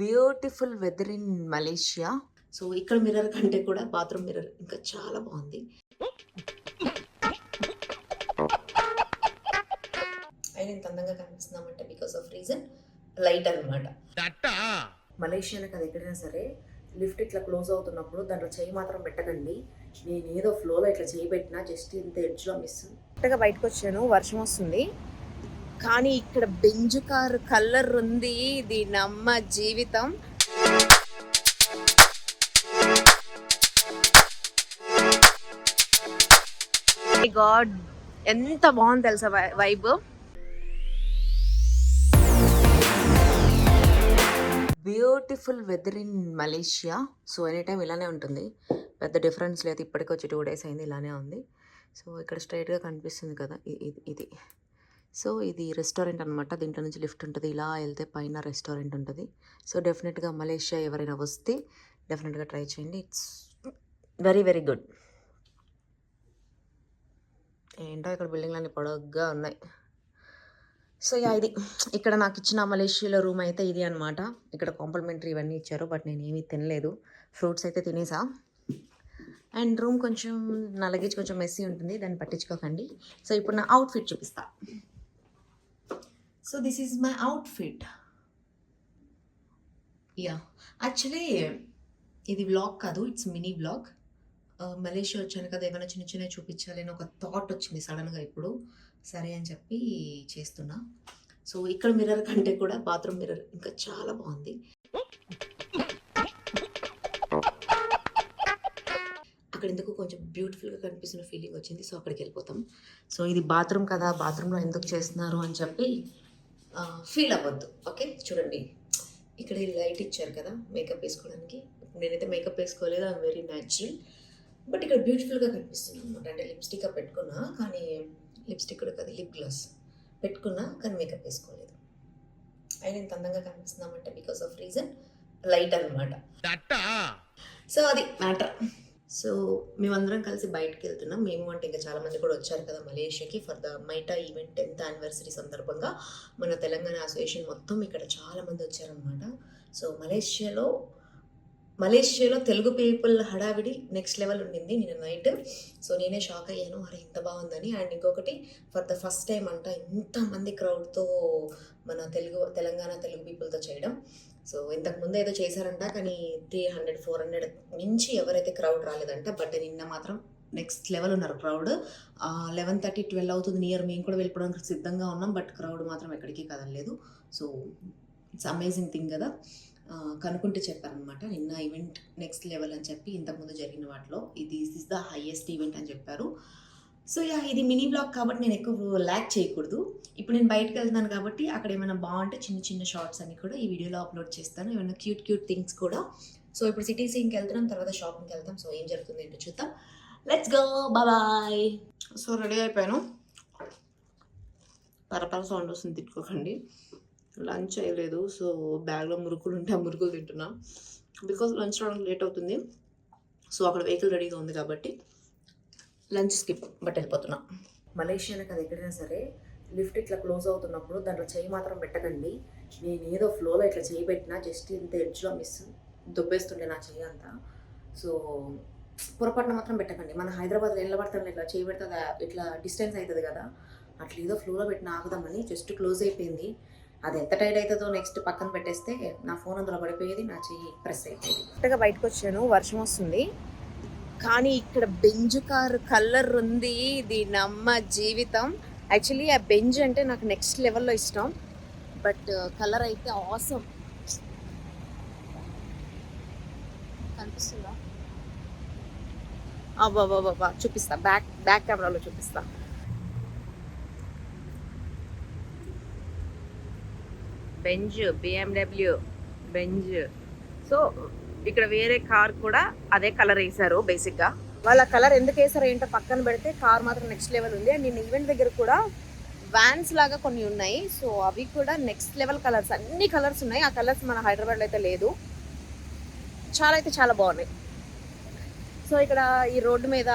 Beautiful weather in Malaysia. So ఇక్కడ mirror కంటే కూడా బాత్రూమ్ మిర్రర్ ఇంకా చాలా బాగుంది. అయినా ఇంత అందంగా కనిపిస్తున్నామంటే బికాస్ ఆఫ్ రీజన్ లైట్ అన్నమాట. మలేషియాలో అది ఎక్కడైనా సరే లిఫ్ట్ ఇట్లా క్లోజ్ అవుతున్నప్పుడు దాంట్లో చేయి మాత్రం పెట్టకండి. నేను ఏదో ఫ్లోలో ఇట్లా చేయి పెట్టినా జస్ట్ ఇంత ఎడ్జ్లో మిస్ కరెక్ట్గా బయటకు వచ్చాను వర్షం వస్తుంది. కానీ ఇక్కడ బెంజ్ కారు కలర్ ఉంది. ఇది నమ్మ జీవితం. Oh గాడ్ ఎంత బాగుంది తెలుసా vibe beautiful weather in Malaysia so any time ఇలానే ఉంటుంది. పెద్ద డిఫరెన్స్ లేదు. ఇప్పటికి వచ్చి టూ డేస్ అయింది ఇలానే ఉంది. సో ఇక్కడ స్ట్రైట్గా కనిపిస్తుంది కదా ఇది ఇది. సో ఇది రెస్టారెంట్ అనమాట దీంట్లో నుంచి లిఫ్ట్ ఉంటుంది. ఇలా వెళ్తే పైన రెస్టారెంట్ ఉంటుంది. సో డెఫినెట్గా మలేషియా ఎవరైనా వస్తే డెఫినెట్గా ట్రై చేయండి. It's very very good. ఏంటో ఇక్కడ బిల్డింగ్లు అన్ని పొడగ్గా ఉన్నాయి. సో యా ఇది. ఇక్కడ నాకు ఇచ్చిన మలేషియాలో రూమ్ అయితే ఇది అనమాట ఇక్కడ కాంప్లిమెంటరీ ఇవన్నీ ఇచ్చారు బట్ నేను ఏమీ తినలేదు. ఫ్రూట్స్ అయితే తినేసా. అండ్ రూమ్ కొంచెం నా లగేజ్ కొంచెం మెస్సీ ఉంటుంది. దాన్ని పట్టించుకోకండి. సో ఇప్పుడు నా అవుట్ఫిట్ చూపిస్తాను so this is my outfit yeah actually ఇది బ్లాగ్ కాదు ఇట్స్ మినీ బ్లాగ్ మలేషియా వచ్చాను కదా ఏమైనా చిన్న చిన్న చూపించాలి అని ఒక థాట్ వచ్చింది సడన్గా ఇప్పుడు. సరే అని చెప్పి చేస్తున్నా. సో ఇక్కడ మిర్రర్ కంటే కూడా బాత్రూమ్ మిర్రర్ ఇంకా చాలా బాగుంది. అక్కడ ఎందుకు కొంచెం బ్యూటిఫుల్గా కనిపిస్తున్న ఫీలింగ్ వచ్చింది సో అక్కడికి వెళ్ళిపోతాం. సో ఇది బాత్రూమ్ కదా బాత్రూంలో ఎందుకు చేస్తున్నారు అని చెప్పి ఫీల్ అవ్వద్దు. ఓకే? చూడండి. ఇక్కడ ఈ లైట్ ఇచ్చారు కదా మేకప్ వేసుకోవడానికి. నేనైతే మేకప్ వేసుకోలేదు ఐఎమ్ వెరీ న్యాచురల్ బట్ ఇక్కడ బ్యూటిఫుల్గా కనిపిస్తుంది అనమాట అంటే లిప్స్టిక్ పెట్టుకున్నా కానీ లిప్స్టిక్ కూడా కాదు లిప్ గ్లాస్ పెట్టుకున్నా కానీ మేకప్ వేసుకోలేదు. అయినా ఇంత అందంగా కనిపిస్తున్నామంటే బికాస్ ఆఫ్ రీజన్ లైట్ అనమాట సో అది మ్యాటర్ సో మేమందరం కలిసి బయటకు వెళ్తున్నాం మేము అంటే ఇంకా చాలామంది కూడా వచ్చారు కదా మలేషియాకి for the మైటా event tenth anniversary సందర్భంగా. మన తెలంగాణ అసోసియేషన్ మొత్తం ఇక్కడ చాలామంది వచ్చారనమాట సో మలేషియాలో మలేషియాలో తెలుగు పీపుల్ హడావిడి నెక్స్ట్ లెవెల్ ఉండింది నేను నైట్. సో నేనే షాక్ అయ్యాను. అరే ఇంత బాగుందని. అండ్ ఇంకొకటి ఫర్ ద ఫస్ట్ టైం అంట ఇంతమంది క్రౌడ్తో మన తెలుగు తెలంగాణ తెలుగు పీపుల్తో చేయడం. సో ఇంతకు ముందు ఏదో చేశారంట కానీ త్రీ హండ్రెడ్ ఫోర్ హండ్రెడ్ నుంచి ఎవరైతే క్రౌడ్ రాలేదంట బట్ నిన్న మాత్రం నెక్స్ట్ లెవెల్ ఉన్నారు క్రౌడ్. లెవెన్ థర్టీ ట్వెల్వ్ అవుతుంది నియర్ మేము కూడా వెళ్ళిపోవడానికి సిద్ధంగా ఉన్నాం బట్ క్రౌడ్ మాత్రం ఎక్కడికి కదలలేదు. సో ఇట్స్ అమేజింగ్ థింగ్ కదా. కనుక్కుంటే చెప్పారనమాట నిన్న ఈవెంట్ నెక్స్ట్ లెవెల్ అని చెప్పి ఇంతకుముందు జరిగిన వాటిలో ఇది this is the highest event అని చెప్పారు. సో యా ఇది మినీ బ్లాగ్ కాబట్టి నేను ఎక్కువ ల్యాక్ చేయకూడదు. ఇప్పుడు నేను బయటకు వెళ్తున్నాను కాబట్టి అక్కడ ఏమైనా బాగుంటే చిన్న చిన్న షార్ట్స్ అన్ని కూడా ఈ వీడియోలో అప్లోడ్ చేస్తాను. ఏమైనా క్యూట్ క్యూట్ థింగ్స్ కూడా. సో ఇప్పుడు సిటీ సీన్కి వెళ్తున్నాం తర్వాత షాపింగ్కి వెళ్తాం. సో ఏం జరుగుతుంది ఏంటో చూద్దాం. Let's go bye so ready అయిపోయాను. పరపర సౌండ్ వస్తుంది తిట్టుకోకండి. లంచ్ చేయలేదు సో బ్యాగ్లో మురుకులు ఉంటే ఆ మురుకులు తింటున్నా. బికాజ్ లంచ్ రావడానికి లేట్ అవుతుంది. సో అక్కడ వెహికల్ రెడీగా ఉంది కాబట్టి లంచ్ స్కిప్ బట్ వెళ్ళిపోతున్నా మలేషియాకి అది ఎక్కడైనా సరే లిఫ్ట్ ఇట్లా క్లోజ్ అవుతున్నప్పుడు దాంట్లో చేయి మాత్రం పెట్టకండి. నేను ఏదో ఫ్లోలో ఇట్లా చేయి పెట్టినా జస్ట్ ఇంత ఎడ్జ్లో మిస్ దుబ్బేస్తుండే నా చెయ్యి అంతా. సో పొరపాటున మాత్రం పెట్టకండి. మన హైదరాబాద్లో నిలబడతాను ఇట్లా చేయి పెడితే ఇట్లా డిస్టెన్స్ అవుతుంది కదా. అట్లా ఏదో ఫ్లోలో పెట్టిన ఆగుదామని జస్ట్ క్లోజ్ అయిపోయింది. అది ఎంత టైట్ అవుతుందో నెక్స్ట్ పక్కన పెట్టేస్తే నా ఫోన్ అందులో పడిపోయేది నా చెయ్యి ప్రెస్ అయిపోయేది. కరెక్ట్గా బయటకు వచ్చాను వర్షం వస్తుంది. కానీ ఇక్కడ బెంజ్ కార్ కలర్ ఉంది. ఇది నమ్మ జీవితం. యాక్చువల్లీ ఆ బెంజ్ అంటే నాకు నెక్స్ట్ లెవెల్లో ఇష్టం. బట్ కలర్ uh, అయితే ఆసం కనిపిస్తుందా? అబ్బా చూపిస్తా. బ్యాక్ బ్యాక్ కెమెరాలో చూపిస్తా. Benz BMW Benz. సో ఇక్కడ వేరే కార్ కూడా అదే కలర్ వేశారు బేసిక్గా వాళ్ళ కలర్ ఎందుకు వేసారో ఏంటో పక్కన పెడితే కార్ మాత్రం నెక్స్ట్ లెవెల్ ఉంది. అండ్ నేను ఈవెంట్ దగ్గర కూడా వ్యాన్స్ లాగా కొన్ని ఉన్నాయి. సో అవి కూడా నెక్స్ట్ లెవెల్ కలర్స్ అన్ని కలర్స్ ఉన్నాయి. ఆ కలర్స్ మన హైదరాబాద్లో అయితే లేదు. చాలా అయితే చాలా బాగున్నాయి. సో ఇక్కడ ఈ రోడ్డు మీద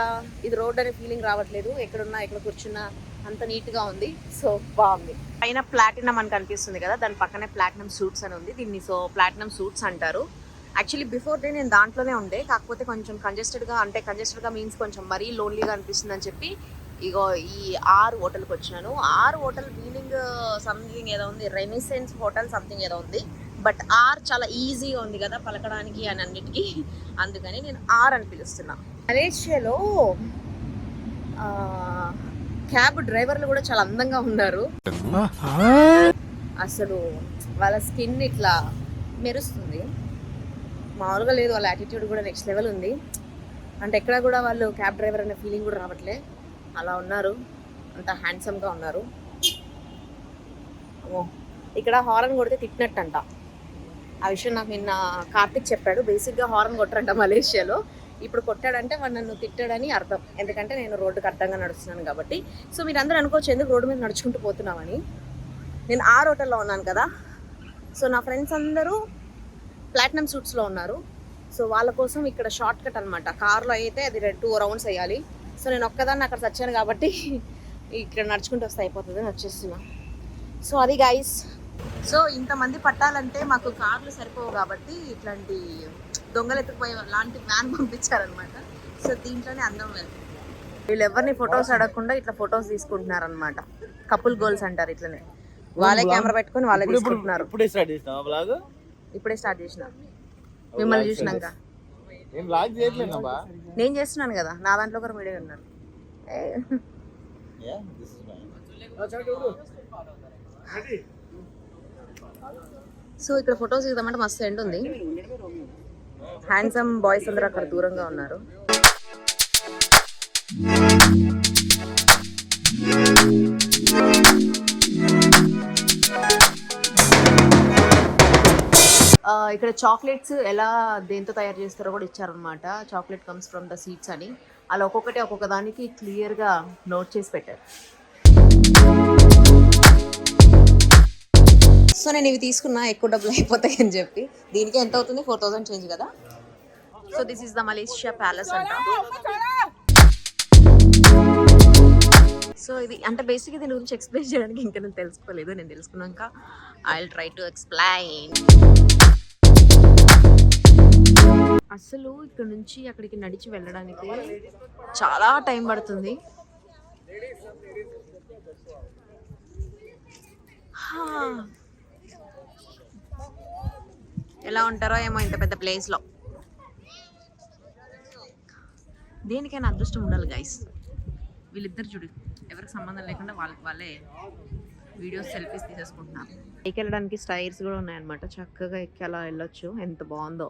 ఇది రోడ్ అనే ఫీలింగ్ రావట్లేదు. ఎక్కడున్నా ఎక్కడ కూర్చున్నా అంత నీట్గా ఉంది. సో బాగుంది. పైన ప్లాటినం అని కనిపిస్తుంది కదా. దాని పక్కనే ప్లాటినం సూట్స్ అని ఉంది. దీన్ని సో ప్లాటినం సూట్స్ అంటారు. యాక్చువల్లీ బిఫోర్ డే నేను దాంట్లోనే ఉండే. కాకపోతే కొంచెం కంజెస్టెడ్గా అంటే కంజెస్టెడ్గా మీన్స్ కొంచెం మరీ లోన్లీగా అనిపిస్తుంది అని చెప్పి ఇగో ఈ ఆర్ హోటల్కి వచ్చినాను. ఆర్ హోటల్ మీనింగ్ సంథింగ్ ఏదో ఉంది. రెనిసెన్స్ హోటల్ సంథింగ్ ఏదో ఉంది. బట్ ఆర్ చాలా ఈజీగా ఉంది కదా పలకడానికి అని అన్నిటికీ. అందుకని నేను ఆర్ అని పిలుస్తున్నా. మలేషియాలో ఆ, క్యాబ్ డ్రైవర్లు కూడా చాలా అందంగా ఉన్నారు. అసలు వాళ్ళ స్కిన్ ఇట్లా మెరుస్తుంది. మామూలుగా లేదు వాళ్ళ యాటిట్యూడ్ కూడా నెక్స్ట్ లెవెల్ ఉంది. అంటే ఎక్కడ కూడా వాళ్ళు క్యాబ్ డ్రైవర్ అనే ఫీలింగ్ కూడా రావట్లే. అలా ఉన్నారు. అంత హ్యాండ్సమ్గా ఉన్నారు. ఓ ఇక్కడ హారన్ కొడితే తిట్టినట్టంట. ఆ విషయం నాకు నిన్న కార్తిక్ చెప్పాడు. బేసిక్గా హారన్ కొట్టరంట మలేషియాలో. ఇప్పుడు కొట్టాడంటే వాడు నన్ను తిట్టాడని అర్థం. ఎందుకంటే నేను రోడ్డుకి అర్థంగా నడుస్తున్నాను కాబట్టి. సో మీరు అందరూ అనుకోవచ్చు ఎందుకు రోడ్డు మీద నడుచుకుంటూ పోతున్నామని. నేను ఆ హోటల్లో ఉన్నాను కదా. సో నా ఫ్రెండ్స్ అందరూ ప్లాటినం సూట్స్లో ఉన్నారు. సో వాళ్ళ కోసం ఇక్కడ షార్ట్ కట్ అనమాట కార్లో అయితే అది టూ రౌండ్స్ వేయాలి. సో నేను ఒక్కదాన్ని అక్కడ వచ్చాను కాబట్టి ఇక్కడ నడుచుకుంటూ వస్తే అయిపోతుంది అని వచ్చేస్తున్నా. సో అది గైస్ సో ఇంతమంది పట్టాలంటే మాకు కార్లు సరిపోవు కాబట్టి ఇట్లాంటి దొంగలు ఎత్తుకుపోయే లాంటి వ్యాన్ పంపించారనమాట సో దీంట్లోనే అందరం వెళ్తుంది వీళ్ళు ఎవరిని ఫొటోస్ అడగకుండా ఇట్లా ఫొటోస్ తీసుకుంటున్నారనమాట కపుల్ గోల్స్ అంటారు ఇట్లనే. వాళ్ళే కెమెరా పెట్టుకొని వాళ్ళే తీసుకుంటున్నారు. ఇప్పుడే స్టార్ట్ చేసిన. మిమ్మల్ని చూసినాక. నేను చేస్తున్నాను కదా నా దాంట్లో ఒకరు మీడియా ఉన్నారు. సో ఇక్కడ ఫొటోస్ దిగుదామంటే మస్తు ఎండ్ ఉంది. హ్యాండ్సమ్ బాయ్స్ అందరూ అక్కడ దూరంగా ఉన్నారు. ఇక్కడ చాక్లెట్స్ ఎలా దేంతో తయారు చేస్తారో కూడా ఇచ్చారనమాట chocolate comes from the seeds అని. అలా ఒక్కొక్కటి ఒక్కొక్క దానికి క్లియర్గా నోట్ చేసి పెట్టారు. సో నేను ఇవి తీసుకున్నా ఎక్కువ డబ్బులు అయిపోతాయి అని చెప్పి. దీనికి ఎంత అవుతుంది? ఫోర్ థౌసండ్ చేంజ్ కదా? So this is the Malaysia palace అంట. సో ఇది అంటే బేసిక్గా దీని గురించి ఎక్స్ప్లెయిన్ చేయడానికి ఇంకా నేను తెలుసుకోలేదు. నేను తెలుసుకున్నాక I will try to explain అసలు ఇక్కడ నుంచి అక్కడికి నడిచి వెళ్ళడానికి చాలా టైం పడుతుంది. ఎలా ఉంటారో ఏమో ఇంత పెద్ద ప్లేస్లో. దేనికైనా అదృష్టం ఉండాలి గైస్ వీళ్ళిద్దరు చూడు ఎవరికి సంబంధం లేకుండా వాళ్ళకి వాళ్ళే వీడియోస్ సెల్ఫీస్ తీసేసుకుంటున్నారు పైకి వెళ్ళడానికి స్టైర్స్ కూడా ఉన్నాయన్నమాట. చక్కగా ఎక్కి అలా వెళ్ళొచ్చు. ఎంత బాగుందో.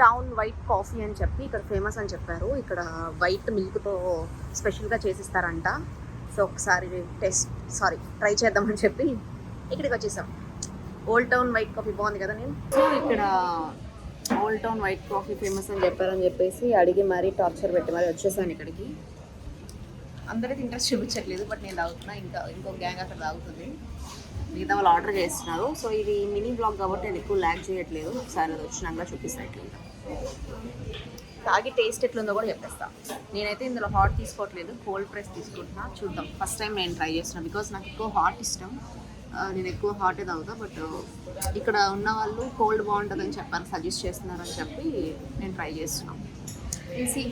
టౌన్ వైట్ కాఫీ అని చెప్పి ఇక్కడ ఫేమస్ అని చెప్పారు. ఇక్కడ వైట్ మిల్క్తో స్పెషల్గా చేసిస్తారంట. సో ఒకసారి టెస్ట్ సారీ ట్రై చేద్దామని చెప్పి ఇక్కడికి వచ్చేసాం. ఓల్డ్ టౌన్ వైట్ కాఫీ బాగుంది కదా నేను. సో ఇక్కడ old town white coffee famous అని చెప్పారని చెప్పేసి అడిగి మరీ టార్చర్ పెట్టి మరీ వచ్చేసాను ఇక్కడికి. అందరైతే ఇంట్రెస్ట్ చూపించట్లేదు బట్ నేను తాగుతున్నా. ఇంకా ఇంకో గ్యాంగ్ అక్కడ తాగుతుంది. మిగతా వాళ్ళు ఆర్డర్ చేస్తున్నారు. సో ఇది మినీ బ్లాగ్ కాబట్టి నేను ఎక్కువ ల్యాక్ చేయట్లేదు. ఒకసారి అది వచ్చినాక చూపిస్తాను ఇట్లా తాగి టేస్ట్ ఎట్లుందో కూడా చెప్పేస్తా. నేనైతే ఇందులో హాట్ తీసుకోవట్లేదు. కోల్డ్ ప్రెస్ తీసుకుంటున్నా. చూద్దాం. ఫస్ట్ టైం నేను ట్రై చేస్తున్నాను బికాస్ నాకు ఎక్కువ హాట్ ఇష్టం. నేను ఎక్కువ హాటే తాగుతా బట్ ఇక్కడ ఉన్న వాళ్ళు కోల్డ్ బాగుంటుందని చెప్పాను సజెస్ట్ చేస్తున్నారని చెప్పి నేను ట్రై చేస్తున్నాను సి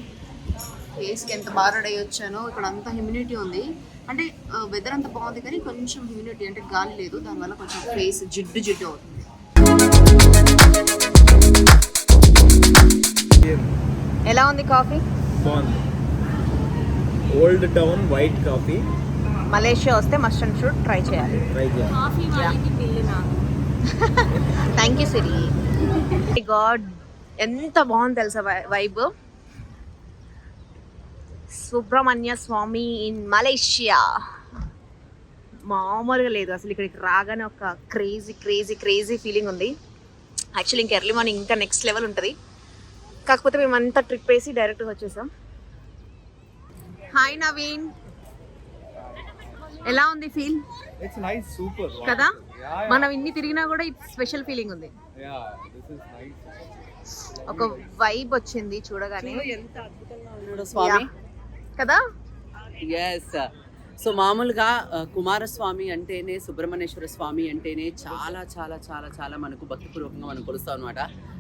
ఫేస్కి ఎంత బాగా రెడీ వచ్చానో ఇక్కడ అంత హ్యూమిడిటీ ఉంది. అంటే వెదర్ అంత బాగుంది కానీ కొంచెం హ్యూమిడిటీ అంటే గాలి లేదు దానివల్ల కొంచెం ఫేస్ జిడ్డు జిడ్డు అవుతుంది. ఎలా ఉంది కాఫీ? బాగుంది. Old town white coffee Malaysia వస్తే మస్ట్ అండ్ షుడ్ ట్రై చేయాలి. ట్రై చేయాలి. థ్యాంక్ యూ సిరి గాడ్ ఎంత బాగుంది తెలుసా vibe Subrahmanya Swamy in Malaysia. మామూలుగా లేదు అసలు ఇక్కడికి రాగానే ఒక క్రేజీ క్రేజీ క్రేజీ ఫీలింగ్ ఉంది. యాక్చువల్లీ ఇంకా ఎర్లీ మార్నింగ్ ఇంకా నెక్స్ట్ లెవెల్ ఉంటుంది. కాకపోతే మేమంతా ట్రిప్ వేసి డైరెక్ట్గా వచ్చేసాం. హాయ్ నవీన్ ఎలా ఉంది ఫీల్ ఇట్స్ నైస్ సూపర్ కదా? మనం ఇన్ని తిరిగినా కూడా ఇది స్పెషల్ ఫీలింగ్ ఉంది. ఒక వైబ్ వచ్చింది చూడగానే. ఎంత అద్భుతంగా ఉన్నాడో స్వామి. కదా? ఎస్ సో మామూలుగా ఆ, కుమారస్వామి అంటేనే సుబ్రహ్మణ్యేశ్వర స్వామి అంటేనే చాలా చాలా చాలా చాలా మనకు భక్తిపూర్వకంగా మనం కొలుస్తాం అనమాట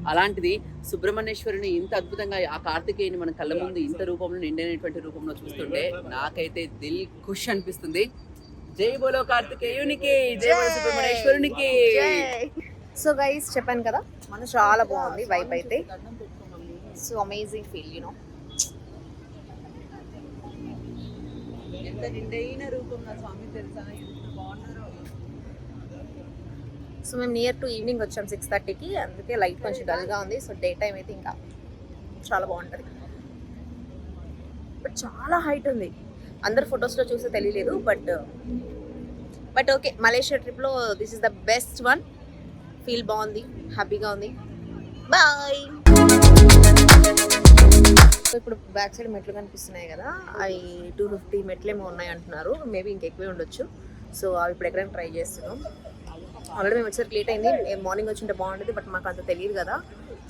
అలాంటిది సుబ్రహ్మణ్యేశ్వరుని ఇంత అద్భుతంగా ఆ కార్తికేయుని మన కళ్ళ ముందు ఇంత రూపంలో నిండైనటువంటి రూపంలో చూస్తుంటే నాకైతే దిల్ ఖుష్ అనిపిస్తుంది. జై బోలో కార్తికేయునికి జై బోలో సుబ్రహ్మణ్యేశ్వరునికి. సో గైస్ చెప్పాను కదా మన చాలా బాగుంది వైబ్ అయితే. సో అమేజింగ్ ఫీల్ యూనో ఎంత నిండైన రూపం నా స్వామి తెలుసా? ఎంత బాగున్నారో. సో మేము నియర్ టు ఈవినింగ్ వచ్చాం సిక్స్ థర్టీకి అందుకే లైట్ కొంచెం డల్గా ఉంది. సో డే టైం అయితే ఇంకా చాలా బాగుంటుంది. బట్ చాలా హైట్ ఉంది. అందరు ఫొటోస్లో చూస్తే తెలియలేదు బట్ బట్ ఓకే మలేషియా ట్రిప్లో this is the best one feel బాగుంది హ్యాపీగా ఉంది. బాయ్ సో ఇప్పుడు బ్యాక్ సైడ్ మెట్లు కనిపిస్తున్నాయి కదా అవి టూ ఫిఫ్టీ మెట్లేమో ఉన్నాయి అంటున్నారు. మేబీ ఇంకెక్కువే ఉండొచ్చు. సో అవి ఇప్పుడు ఎక్కడైనా ట్రై చేస్తున్నాం. ఆల్రెడీ మేము వచ్చేసరికి లేట్ అయింది. మార్నింగ్ వచ్చింటే బాగుండేది బట్ మాకు అంత తెలియదు కదా.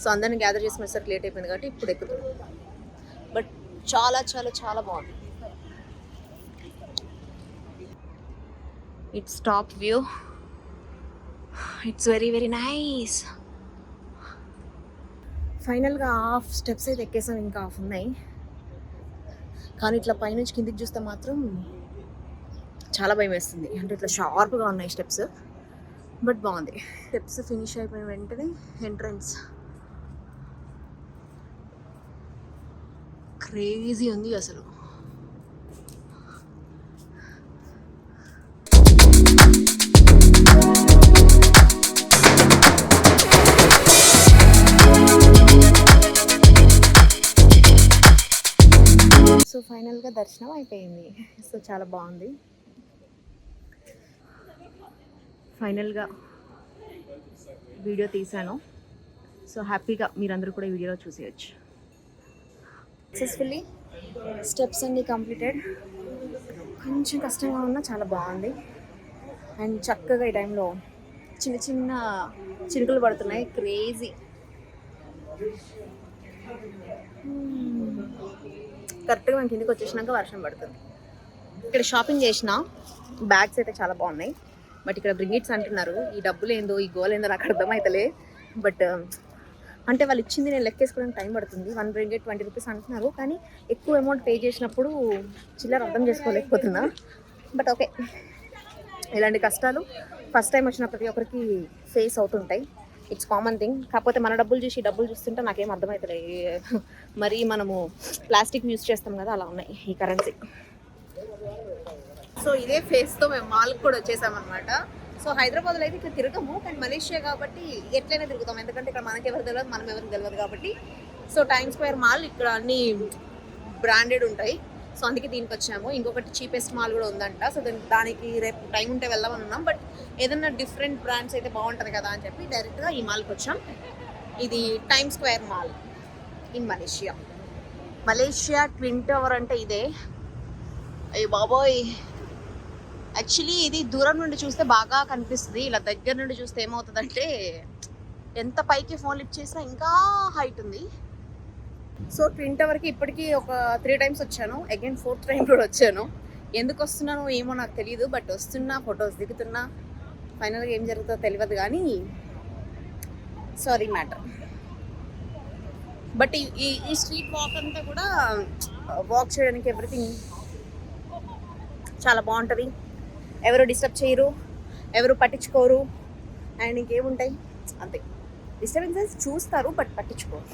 సో అందరిని గ్యాదర్ చేసి వచ్చేసరికి లేట్ అయిపోయింది కాబట్టి ఇప్పుడు ఎక్కుతున్నాం. బట్ చాలా చాలా చాలా బాగుంది. It's top view it's very very nice ఫైనల్గా హాఫ్ స్టెప్స్ అయితే ఎక్కేసాం ఇంకా హాఫ్ ఉన్నాయి. కానీ ఇట్లా పైనుంచి కిందికి చూస్తే మాత్రం చాలా భయం వేస్తుంది. అంటే ఇట్లా షార్ప్గా ఉన్నాయి స్టెప్స్ బట్ బాగుంది. స్టెప్స్ ఫినిష్ అయిపోయిన వెంటనే ఎంట్రన్స్ క్రేజీ ఉంది అసలు. ఫైనల్గా దర్శనం అయిపోయింది. సో చాలా బాగుంది. ఫైనల్గా వీడియో తీశాను. సో హ్యాపీగా మీరందరూ కూడా ఈ వీడియోలో చూసేయచ్చు. సక్సెస్ఫుల్లీ స్టెప్స్ అన్నీ కంప్లీటెడ్. కొంచెం కష్టంగా ఉన్నా చాలా బాగుంది. అండ్ చక్కగా ఈ టైంలో చిన్న చిన్న చినుకులు పడుతున్నాయి. క్రేజీ. కరెక్ట్గా మేము కిందికి వచ్చేసినాక వర్షం పడుతుంది. ఇక్కడ షాపింగ్ చేసిన బ్యాగ్స్ అయితే చాలా బాగున్నాయి. బట్ ఇక్కడ బ్రింగిట్స్ అంటున్నారు ఈ డబ్బులు ఏందో ఈ గోల్ ఏందో నాకు అర్థమవుతలే బట్ అంటే వాళ్ళు ఇచ్చింది నేను లెక్కేసుకోవడానికి టైం పడుతుంది. వన్ బ్రింగెట్ ట్వంటీ రూపీస్ అంటున్నారు. కానీ ఎక్కువ అమౌంట్ పే చేసినప్పుడు చిల్లర అర్థం చేసుకోలేకపోతున్నా. బట్ ఓకే ఇలాంటి కష్టాలు ఫస్ట్ టైం వచ్చిన ప్రతి ఒక్కరికి ఫేస్ అవుతుంటాయి. ఇట్స్ కామన్ థింగ్ కాకపోతే మన డబ్బులు చూసి డబ్బులు చూస్తుంటే నాకేం అర్థమవుతుంది మరి మనము ప్లాస్టిక్ యూజ్ చేస్తాం కదా అలా ఉన్నాయి ఈ కరెన్సీ సో ఇదే ఫేస్తో మేము మాల్కి కూడా వచ్చేసామన్నమాట. సో హైదరాబాద్లో అయితే ఇక్కడ తిరగము కానీ మలేషియా కాబట్టి ఎట్లయినా తిరుగుతాం. ఎందుకంటే ఇక్కడ మనకి ఎవరు తెలియదు మనం ఎవరికి తెలియదు కాబట్టి. సో టైమ్ స్క్వేర్ మాల్ ఇక్కడ అన్ని బ్రాండెడ్ ఉంటాయి. సో అందుకే దీనికి వచ్చాము. ఇంకొకటి చీపెస్ట్ మాల్ కూడా ఉందంట. సో దానికి రేపు టైం ఉంటే వెళ్దామని ఉన్నాం బట్ ఏదైనా డిఫరెంట్ బ్రాండ్స్ అయితే బాగుంటుంది కదా అని చెప్పి డైరెక్ట్గా ఈ మాల్కి వచ్చాం. ఇది time square mall in Malaysia Malaysia twin tower అంటే ఇదే. అయ్యి బాబోయ్. యాక్చువల్లీ ఇది దూరం నుండి చూస్తే బాగా కనిపిస్తుంది. ఇలా దగ్గర నుండి చూస్తే ఏమవుతుందంటే ఎంత పైకి ఫోన్ లిఫ్ట్ చేసినా ఇంకా హైట్ ఉంది. సో ట్విన్ టవర్కి ఇప్పటికీ ఒక త్రీ టైమ్స్ వచ్చాను. అగైన్ ఫోర్త్ టైం కూడా వచ్చాను. ఎందుకు వస్తున్నానో ఏమో నాకు తెలియదు బట్ వస్తున్నా ఫొటోస్ దిగుతున్నా. ఫైనల్గా ఏం జరుగుతుందో తెలియదు కానీ సారీ మ్యాటర్ బట్ ఈ ఈ స్ట్రీట్ వాక్ అంతా కూడా వాక్ చేయడానికి ఎవ్రీథింగ్ చాలా బాగుంటుంది. ఎవరు డిస్టర్బ్ చేయరు ఎవరు పట్టించుకోరు అండ్ ఇంకేముంటాయి? అంతే. డిస్టర్బెన్సెస్ చూస్తారు బట్ పట్టించుకోరు.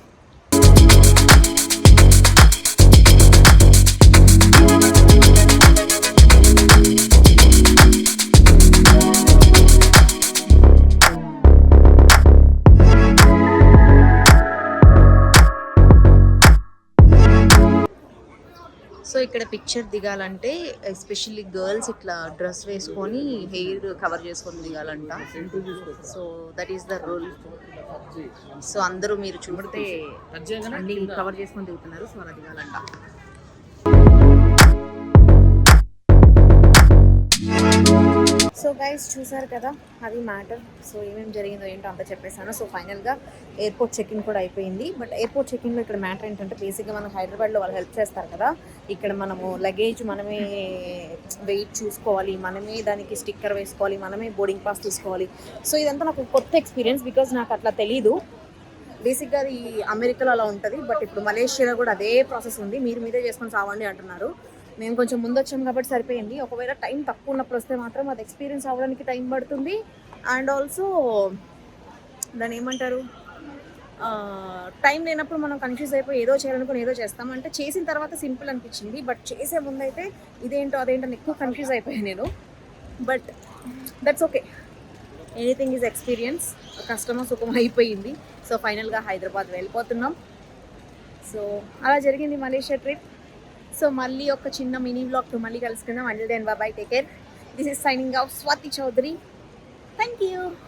సో ఇక్కడ పిక్చర్ దిగాలంటే ఎస్పెషల్లీ గర్ల్స్ ఇట్లా డ్రెస్ వేసుకొని హెయిర్ కవర్ చేసుకొని దిగాలంట. So that is the rule so అందరూ మీరు చూడితే అన్ని కవర్ చేసుకొని దిగుతున్నారు సో అలా దిగాలంట. సో గైస్ చూసారు కదా అది మ్యాటర్ సో ఏమేమి జరిగిందో ఏంటో అంతా చెప్పేశాను. సో ఫైనల్గా ఎయిర్పోర్ట్ చెక్ఇన్ కూడా అయిపోయింది. బట్ ఎయిర్పోర్ట్ చెక్ఇన్లో ఇక్కడ మ్యాటర్ ఏంటంటే బేసిక్గా మనం హైదరాబాద్లో వాళ్ళు హెల్ప్ చేస్తారు కదా. ఇక్కడ మనము లగేజ్ మనమే వెయిట్ చూసుకోవాలి మనమే దానికి స్టిక్కర్ వేసుకోవాలి మనమే బోర్డింగ్ పాస్ తీసుకోవాలి. సో ఇదంతా నాకు కొత్త ఎక్స్పీరియన్స్ బికాజ్ నాకు అట్లా తెలీదు. బేసిక్గా అది అమెరికాలో అలా ఉంటుంది బట్ ఇప్పుడు మలేషియాలో కూడా అదే ప్రాసెస్ ఉంది. మీరు మీరే చేసుకొని సావండి అంటున్నారు. మేము కొంచెం ముందు వచ్చాం కాబట్టి సరిపోయింది. ఒకవేళ టైం తక్కువ ఉన్నప్పుడు వస్తే మాత్రం అది ఎక్స్పీరియన్స్ అవ్వడానికి టైం పడుతుంది. అండ్ ఆల్సో దాన్ని ఏమంటారు? టైం లేనప్పుడు మనం కన్ఫ్యూజ్ అయిపోయి ఏదో చేయాలనుకుని ఏదో చేస్తాం. అంటే చేసిన తర్వాత సింపుల్ అనిపించింది. బట్ చేసే ముందు అయితే ఇదేంటో అదేంటో ఎక్కువ కన్ఫ్యూజ్ అయిపోయాను నేను. But that's okay anything is experience కష్టమో సుఖం అయిపోయింది. సో ఫైనల్గా హైదరాబాద్ వెళ్ళిపోతున్నాం. సో అలా జరిగింది మలేషియా ట్రిప్ సో మళ్ళీ ఒక చిన్న మినీ బ్లాగ్తో మళ్ళీ కలుసుకుందాం. And till then bye take care this is signing off Swathi Chowdary thank you